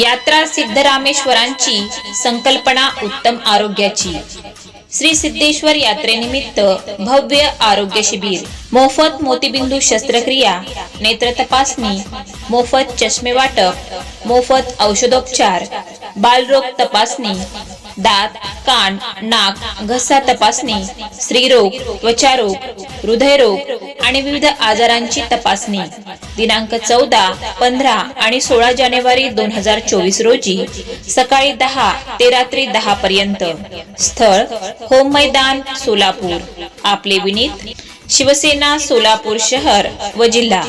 यात्रा सिद्धरामेश्वरांची संकल्पना उत्तम आरोग्याची. श्री सिद्धेश्वर यात्रेनिमित्त भव्य आरोग्य शिबिर मोफत मोतीबिंदू शस्त्रक्रिया नेत्र तपासणी मोफत चष्मे वाटप मोफत औषधोपचार बालरोग तपासणी दात कान नाक घसा तपासणी स्त्रीरोग त्वचारोग हृदयरोग आणि विविध आजारांची तपासणी. दिनांक चौदा पंधरा आणि सोळा जानेवारी दोन हजार चोवीस रोजी सकाळी दहा ते रात्री दहा पर्यंत. स्थळ होम मैदान सोलापूर. आपले विनीत शिवसेना सोलापूर शहर व जिल्हा.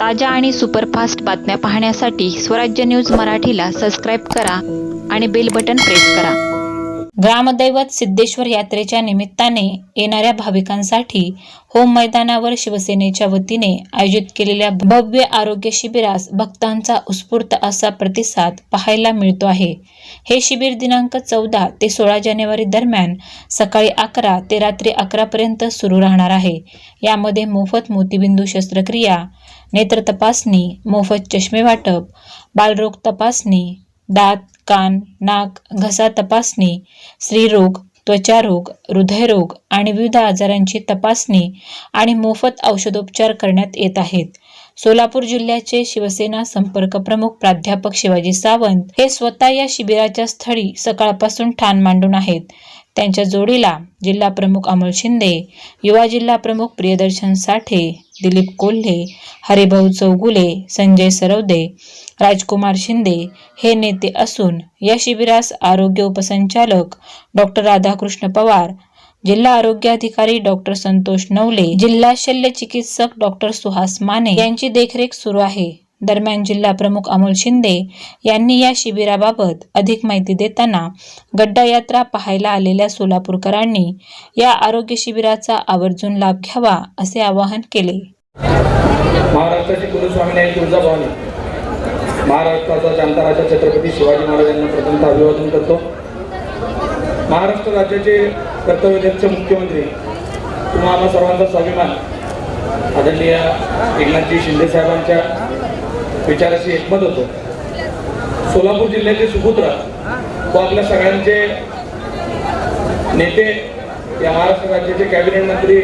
ताज्या आणि सुपरफास्ट बातम्या पाहण्यासाठी स्वराज्य न्यूज मराठीला सबस्क्राईब करा आणि बेल बटन प्रेस करा. ग्रामदैवत सिद्धेश्वर यात्रेच्या निमित्ताने येणाऱ्या भाविकांसाठी होम मैदानावर शिवसेनेच्या वतीने आयोजित केलेल्या भव्य आरोग्य शिबिरास भक्तांचा उत्स्फूर्त असा प्रतिसाद पाहायला मिळतो आहे. हे शिबिर दिनांक चौदा ते सोळा जानेवारी दरम्यान सकाळी अकरा ते रात्री अकरापर्यंत सुरू राहणार आहे. यामध्ये मोफत मोतीबिंदू शस्त्रक्रिया नेत्र तपासणी मोफत चष्मे वाटप बालरोग तपासणी दात कान नाक घसा तपासणी स्त्रीरोग त्वचारोग हृदयरोग आणि विविध आजारांची तपासणी आणि मोफत औषधोपचार करण्यात येत आहेत. सोलापूर जिल्ह्याचे शिवसेना संपर्क प्रमुख प्राध्यापक शिवाजी सावंत हे स्वतः या शिबिराच्या स्थळी सकाळपासून ठाण मांडून आहेत. त्यांच्या जोडीला जिल्हा प्रमुख अमोल शिंदे युवा जिल्हा प्रमुख प्रियदर्शन साठे दिलीप कोल्हे हरिभाऊ चौगुले संजय सरवदे राजकुमार शिंदे हे नेते असून या शिबिरास आरोग्य उपसंचालक डॉक्टर राधाकृष्ण पवार जिल्हा आरोग्य अधिकारी डॉक्टर संतोष नवले जिल्हा शल्य चिकित्सक डॉक्टर सुहास माने यांची देखरेख सुरू आहे. दरम्यान जिल्हा प्रमुख अमोल शिंदे यांनी या शिबिराबाबत अधिक माहिती देताना गड्डा यात्रा पाहायला आलेल्या सोलापूरकरांनी या आरोग्य शिबिराचा आवर्जून लाभ घ्यावा असे आवाहन केले. महाराष्ट्राची कुलस्वामिनी आहे तुळजाभवानी. महाराष्ट्राचा जनता छत्रपती शिवाजी महाराजांना प्रथमतः अभिवादन करतो. महाराष्ट्र राज्याचे कर्तव्यदक्ष मुख्यमंत्री किंवा आम्हा सर्वांचा स्वाभिमान. आदरणीय एकनाथजी शिंदे साहेबांच्या विचाराशी एकमत होतो. सोलापूर जिल्ह्याचे सुपुत्र व आपल्या सगळ्यांचे नेते या महाराष्ट्र राज्याचे कॅबिनेट मंत्री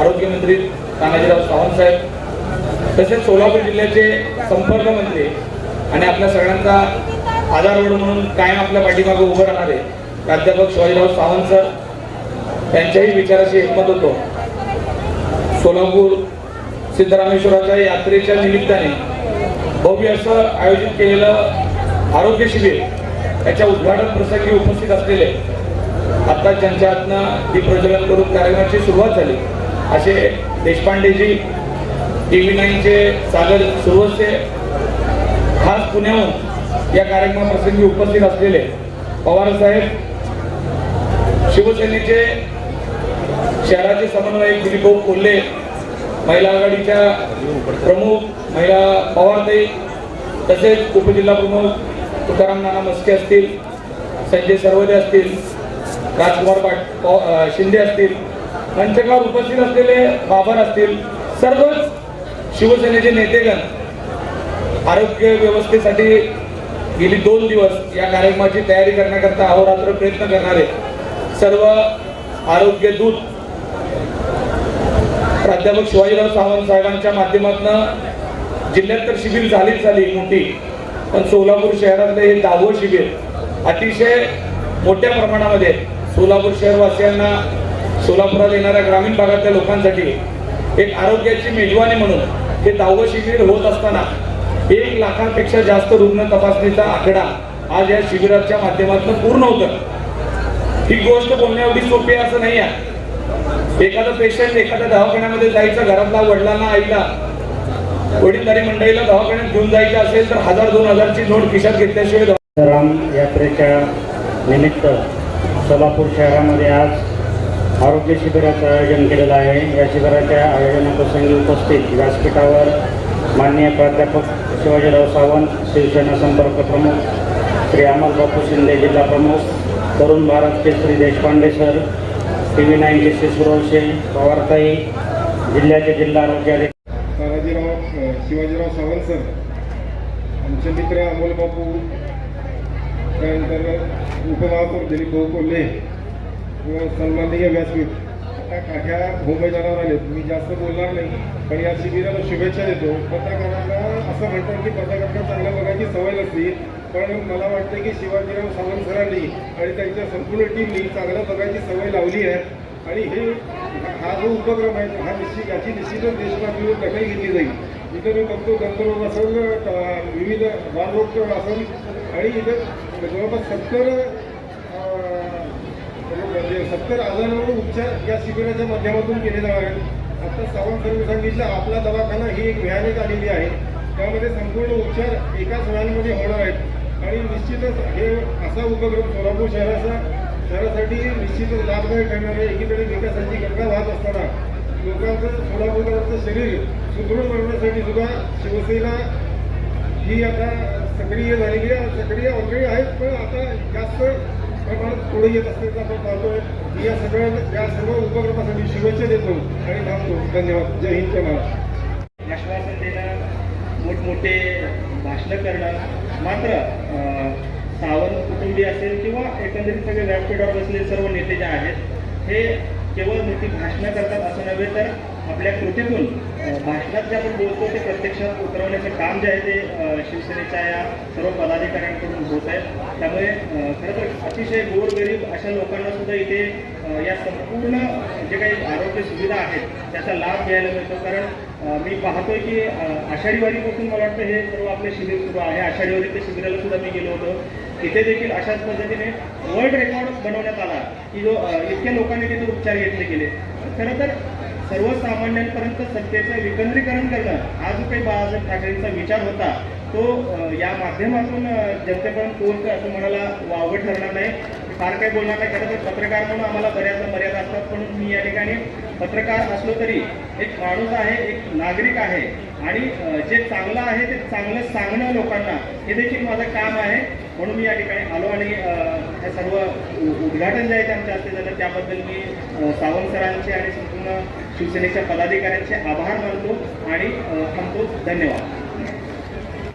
आरोग्यमंत्री तानाजीराव सावंत साहेब तसेच सोलापूर जिल्ह्याचे संपर्क मंत्री आणि आपल्या सगळ्यांचा आधारवड म्हणून कायम आपल्या पाठीमागे उभं राहणारे प्राध्यापक शिवाजीराव सावंत सर त्यांच्याही विचाराशी एकमत होतो. सोलापूर सिद्धरामेश्वराच्या यात्रेच्या निमित्ताने भव्य असं आयोजित केलेलं आरोग्य शिबिर याच्या उद्घाटन प्रसंगी उपस्थित असलेले आता ज्यांच्या हातनं दीपप्रज्वलन करून कार्यक्रमाची सुरुवात झाली असे देशपांडेजी टी व्ही नाईनचे सागर सुरवसे खास पुण्याहून या कार्यक्रमाप्रसंगी उपस्थित असलेले पवार साहेब शिवसेनेचे शहराचे समन्वयक दिलीपभाऊ कोल्हे महिला आघाडीच्या प्रमुख महिला पवारताई तसेच उपजिल्हा प्रमुख तुकाराम नाना मस्के असतील संजय सर्वदे असतील राजकुमार पाट शिंदे असतील मंचकावर उपस्थित असलेले बाबर असतील सर्वच शिवसेनेचे नेतेगण आरोग्य व्यवस्थेसाठी गेली दोन दिवस या कार्यक्रमाची तयारी करण्याकरता अहोरात्र प्रयत्न करणारे सर्व आरोग्य दूत प्राध्यापक शिवाजीराव सावंत साहेबांच्या माध्यमातून जिल्ह्यात तर शिबिर झालीच झाली मोठी. पण सोलापूर शहरातलं हे दहावं शिबिर अतिशय मोठ्या प्रमाणामध्ये सोलापूर शहरवासियांना सोलापुरात येणाऱ्या ग्रामीण भागातल्या लोकांसाठी एक आरोग्याची मेजवानी म्हणून हे दहावं शिबिर होत असताना एक लाखांपेक्षा जास्त रुग्ण तपासणीचा आकडा आज या शिबिराच्या माध्यमातून पूर्ण होतं ही गोष्ट बोलण्या सोपी आहे असं नाही आहे. एखादा पेशंट एखाद्या दवाखान्यामध्ये जायचं घरातला वडिलांना आईला वडीलधारी मंडळीला दवाखान्यात घेऊन जायचं असेल तर हजार दोन हजारची नोट खिशात घेतल्याशिवाय राम यात्रेच्या निमित्त सोलापूर शहरामध्ये आज आरोग्य शिबिराचं आयोजन केलेलं आहे. या शिबिराच्या आयोजनाप्रसंगी उपस्थित व्यासपीठावर माननीय प्राध्यापक शिवाजीराव सावंत शिवसेना संपर्क प्रमुख श्री अमल बापू शिंदे जिल्हा प्रमुख Tarun Bharat Kesari Deshpande sir T V नाईनचे Shri पवारताई जिल्ह्याचे जिल्हा आरोग्य अधिकारी. तानाजीराव शिवाजीराव सावंत सर आमचे मित्र अमोल बापू त्यानंतर उपमहापौर दिलीप भाऊ कोल्हे व सन्माननीय व्यासपीठ. आता काठ्या मुंबईला आलेत मी जास्त बोलणार नाही. पण या शिबिराला शुभेच्छा देतो. पत्रकारांना असं म्हणतात की पत्रकारांना चांगल्या बघायची सवय नसली पण मला वाटतं की शिवाजीराव सावंत सरांनी आणि त्यांच्या संपूर्ण टीमनी चांगल्या बघायची सवय लावली आहे. आणि हे हा जो उपक्रम आहे हा निश्चित याची निश्चितच देशपातळीवर दखल घेतली जाईल. इथं मी बघतो गंधर्व असेल विविध बालरोग असेल आणि इथं जवळपास सत्तर सत्तर आजारांवर उपचार या शिबिराच्या माध्यमातून केले जाणार आहेत. आता सावंत सरांनी सांगितलं आपला दवाखाना ही एक व्हॅन आलेली आहे. त्यामध्ये संपूर्ण उपचार एकाच वेळांमध्ये होणार आहेत. आणि निश्चितच हे असा उपक्रम सोलापूर शहराचा शहरासाठी निश्चितच लाभदायक ठरणार आहे. एकीकडे विकासाची गंगा वाहत असताना लोकांचं सोलापूरकरांचं शरीर सुदृढ करण्यासाठी सुद्धा शिवसेना ही आता सक्रिय झालेली आहे. सक्रिय ऑलरेडी आहेत पण आता जास्त पुढे येत असतील आपण पाहतोय. या सगळ्या या सर्व उपक्रमासाठी शुभेच्छा देतो आणि थांबतो. धन्यवाद. जय हिंद जय महाराष्ट्र. आश्वासन देणं मोठमोठे भाषणं करणं मात्र अं, सावंत कुटुंबी असेल किंवा एकंदरीत सगळे व्यासपीठावर बसलेले सर्व नेते जे आहेत हे केवळ नुसती भाषणं करतात असं नव्हे तर आपल्या कृतीतून भाषणात जे आपण बोलतो ते प्रत्यक्षात उतरवण्याचं काम जे आहे ते शिवसेनेच्या या सर्व पदाधिकाऱ्यांकडून होत आहे. त्यामुळे खरं तर अतिशय गोरगरीब अशा लोकांना सुद्धा इथे या संपूर्ण जे काही आरोग्य सुविधा आहेत त्याचा लाभ घ्यायला मिळतो. कारण मी पाहतोय की आषाढीवारीपासून मला वाटतं हे सर्व आपले शिबिर सुरू आहे. आषाढीवारी ते शिबिराला सुद्धा मी गेलो होतो. तिथे देखील अशाच पद्धतीने वर्ल्ड रेकॉर्ड बनवण्यात आला की जो इतक्या लोकांनी तिथे उपचार घेतले गेले. खरं तर सर्वसामान्यांपर्यंत सत्तेचं विकेंद्रीकरण करणं हा जो काही बाळासाहेब ठाकरेंचा विचार होता तो या माध्यमातून जनतेपर्यंत पोहोचतो असं म्हणायला वावगं ठरणार नाही. फार काही बोलणार नाही. खरं तर पत्रकार म्हणून आम्हाला बऱ्याचदा मर्यादा असतात पण मी या ठिकाणी पत्रकार असलो तरी एक माणूस आहे एक नागरिक आहे आणि जे चांगलं आहे ते चांगलं सांगणं लोकांना हे देखील माझं काम आहे. म्हणून मी या ठिकाणी आलो आणि हे सर्व उद्घाटन जे आहे ते आमच्या हस्ते झालं. त्याबद्दल मी अं, सावंत सरांचे आणि संपूर्ण शिवसेनेच्या पदाधिकाऱ्यांचे आभार मानतो आणि थांबतो. धन्यवाद.